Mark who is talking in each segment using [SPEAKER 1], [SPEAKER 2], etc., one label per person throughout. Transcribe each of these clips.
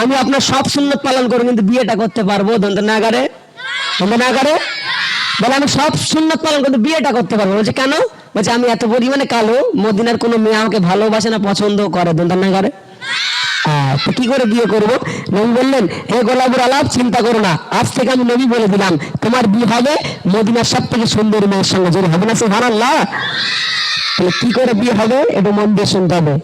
[SPEAKER 1] আমি আপনার সব সুন্নত পালন করব কিন্তু বিয়েটা করতে পারব। দন্তনাগারে দন্তনাগারে বলে আমি সব সুন্নত পালন করতে বিয়েটা করতে পারব। বলছে কেন? বলছে আমি এত পরিমাণে কালো মদিনার কোনো মেয়ে আমাকে ভালোবাসে না পছন্দ করে। দন্তনাগারে আহ, তো কি করে বিয়ে করব? নবী বললেন হে গোলাপুর আলাপ চিন্তা করো না। আজ থেকে আমি নবী বলে দিলাম তোমার বিয়ে হবে মদিনার সব থেকে সুন্দর মেয়ের সঙ্গে। যদি হবে না সে ভাড়াল্লাহ তাহলে কি করে বিয়ে হবে? এটা মন দিয়ে শুনতে হবে।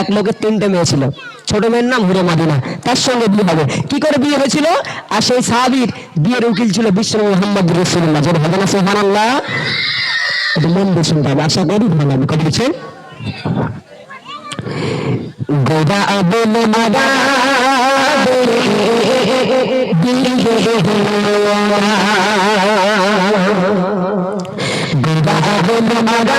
[SPEAKER 1] এক লোকের তিনটে মেয়ে ছিল। ছোট মেয়ের নাম হুরে মাদিনা। তার সঙ্গে বিয়ে হবে। কি করে বিয়ে হয়েছিল? আর সেই সাহাবির বিয়ের উকিল ছিল বিশ্ব মোহাম্মদ রসুল্লাহ না আল্লাহ শুনতে হবে আশা করি ভালো গোদা আবুল মাদা গোদা আবুল মাদা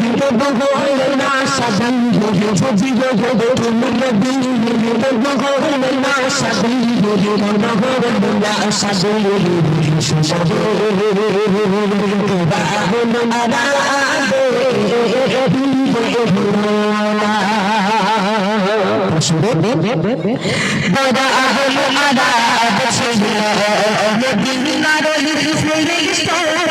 [SPEAKER 1] বদা আহল আদাব ছিল মদিনার ফিরিস্তানো তাকে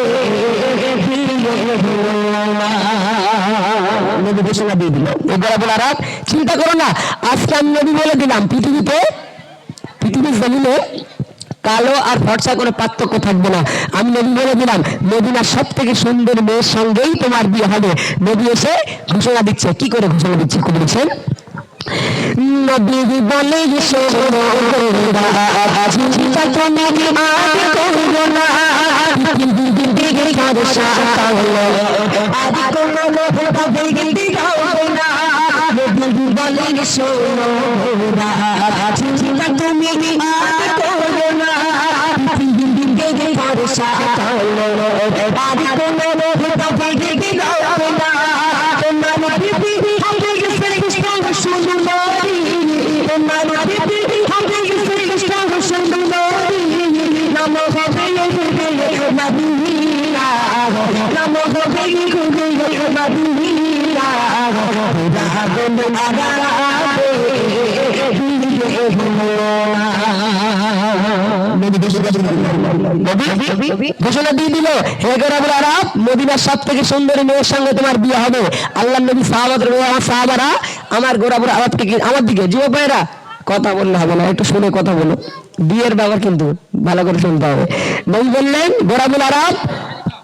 [SPEAKER 1] ঘোষণা দিয়ে দিল। এবার রাত চিন্তা করো না, আজকে আমি নবী বলে দিলাম। পৃথিবীতে পৃথিবীর জমিনে কালো আর ফর্সা কোনো পার্থক্য থাকবে না। আমি নবী বলে দিলাম, মদিনার সব থেকে সুন্দর মেয়ের সঙ্গেই তোমার বিয়ে হবে। নবী এসে ঘোষণা দিচ্ছে। কি করে ঘোষণা দিচ্ছে খুব বলছেন? নবী বলে চিন্তা তুমি ভরসা করো শোনো চিন্তা তুমি আর করব না দিকে ভরসা করো আর সুন্দরী সঙ্গে তোমার বিয়ে হবে আল্লাহ আমার সাহাবারা আমার আমার দিকে যুব ভাইরা কথা বললে হবে না একটু শুনে কথা বলো বিয়ের ব্যাপার কিন্তু ভালো করে শুনতে হবে নবী বললেন গোরাবুল আরব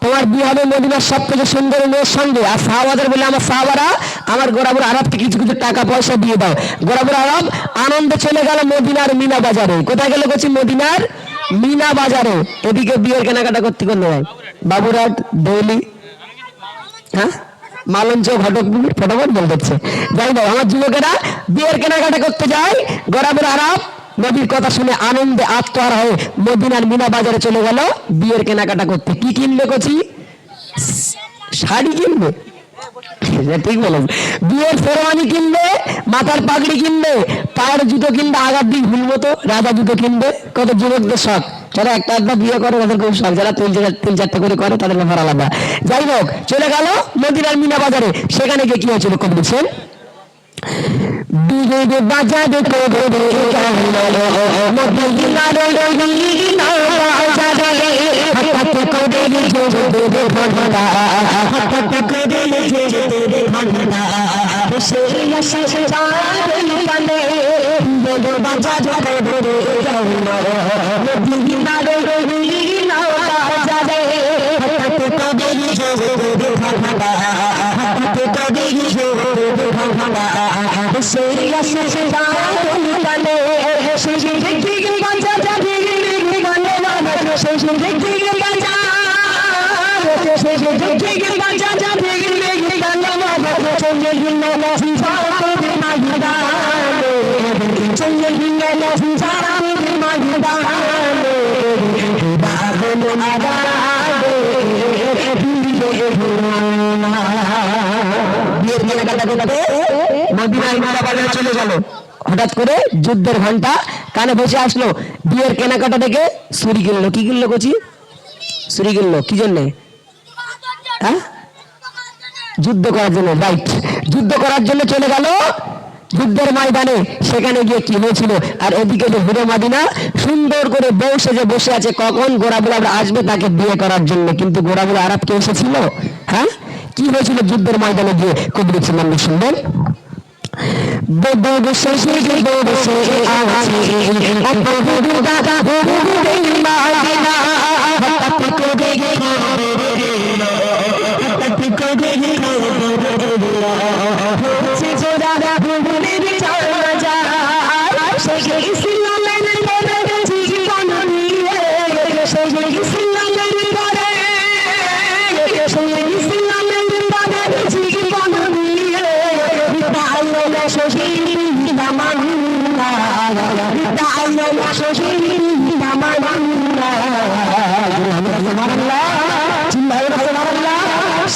[SPEAKER 1] তোমার বিয়ে হবে মদিনার সব থেকে সুন্দর মেয়ের সঙ্গে। আর সাহাবাদের বলে, আমার সাহাবারা, আমার গোরাবুর আরবকে কিছু কিছু টাকা, পয়সা দিয়ে দাও। গোরাবুর আরব আনন্দে চলে গেল মদিনার মিনা বাজারে। কোথায় গেলে করছি মদিনার মিনা বাজারে। এদিকে বিয়ের কেনাকাটা করতে যায় বাবুরাট দৌলি হ্যাঁ? মালঞ্চ, ঘটকপুর, ফটোফট বলতেছে যাই না আমার যুবকেরা বিয়ের কেনাকাটা করতে যায় গরাবের আরাম নবীর কথা শুনে আনন্দে আত্মহারা হয়ে মদিনার মিনা বাজারে চলে গেল। বিয়ের কেনাকাটা করতে। কি কিনবে কচি? শাড়ি কিনবে? ঠিক বলো বিয়ের শেরওয়ানি কিনবে, মাথার পাগড়ি কিনবে, পায়ের জুতো কিনবে আগার দিক ভুলবো তো রাজা জুতো কিনবে। কত যুবকদের শখ। যারা একটা একটা বিয়ে করে, তাদের খুব শখ। যারা তিন চার তিন চারটা করে করে, তাদের ব্যাপার আলাদা। যাই হোক, চলে গেল মদিনার মিনা বাজারে। সেখানে গিয়ে কি হয়েছিল? কত বলছেন বিগের বাজারে করে মদিনার মিনা বাজারে মদিনায় মারা বাজারে চলে গেল হঠাৎ করে যুদ্ধের ঘণ্টা কানে বসে আসলো। বিয়ের কেনাকাটা থেকে সুরি কিনলো। কি কিনলো কচি? সুরি কিনলো। কি জন্যে? হ্যাঁ? যুদ্ধ করার জন্য রাইট যুদ্ধ করার জন্য চলে গেল যুদ্ধের ময়দানে। সেখানে গিয়ে কি হয়েছিল? আর এদিকে যে হুরে মাদিনা, সুন্দর করে বউ সেজে বসে আছে। কখন আবার আসবে তাকে বিয়ে করার জন্য? কিন্তু গোড়াবুল আরব কে এসেছিল? হ্যাঁ? কি হয়েছিল যুদ্ধের ময়দানে গিয়ে? কবি লিখছিলাম শুনবেন বড় শেষে শেষে আছে দেই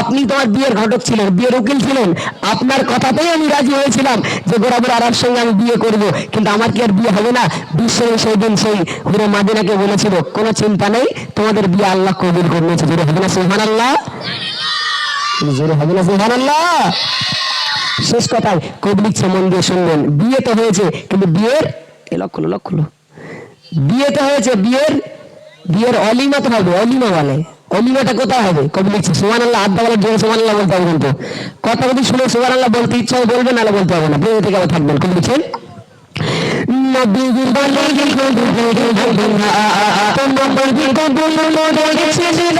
[SPEAKER 1] আপনি তোমার বিয়ের ঘটক ছিলেন বিয়ের উকিল ছিলেন আপনার কথাতেই আমি রাজি হয়েছিলাম যে গোরাবুর আরব সঙ্গে আমি বিয়ে করব কিন্তু আমার কি আর বিয়ে হবে না বিশ্ব সেই দিন সেই হুরে মাদিনাকে বলেছিল কোনো চিন্তা নেই তোমাদের বিয়ে আল্লাহ কবিল করে নিয়েছে আল্লাহ শেষ কথায় কবি লিখছে মন দিয়ে শুনবেন। বিয়ে তো হয়েছে, কিন্তু বিয়ের এ লক্ষ লক্ষ বিয়ে তো হয়েছে, বিয়ের বিয়ের অলিমা তো হবে, অলিমা বলে। অলিমাটা কোথায় হবে? কবি লিখছে সোমান আল্লাহ আড্ডা বলার জন্য সোমান আল্লাহ বলতে হবে কিন্তু। কথা যদি শুনে সোমান আল্লাহ বলতে ইচ্ছা হয় বলবেন নাহলে বলতে হবে না। বিয়ে থেকে আবার থাকবেন, কবি লিখছেন বলে তোমার বলবি কবুল মোরে ছেড়ে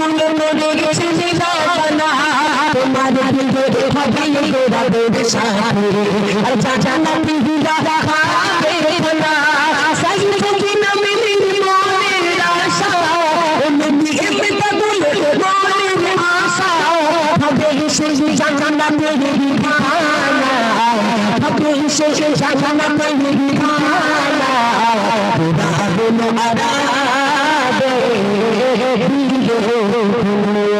[SPEAKER 1] বলবি কবুল মোরে ছেড়ে দাও না তোমার দিলে হবে বেদাবের সাথে আর জাহান্নাম মিলা রাখে খানা সাইয়ে কি নামে মনের আশা নবী এতে কবুল মনের আশা Hallelujah.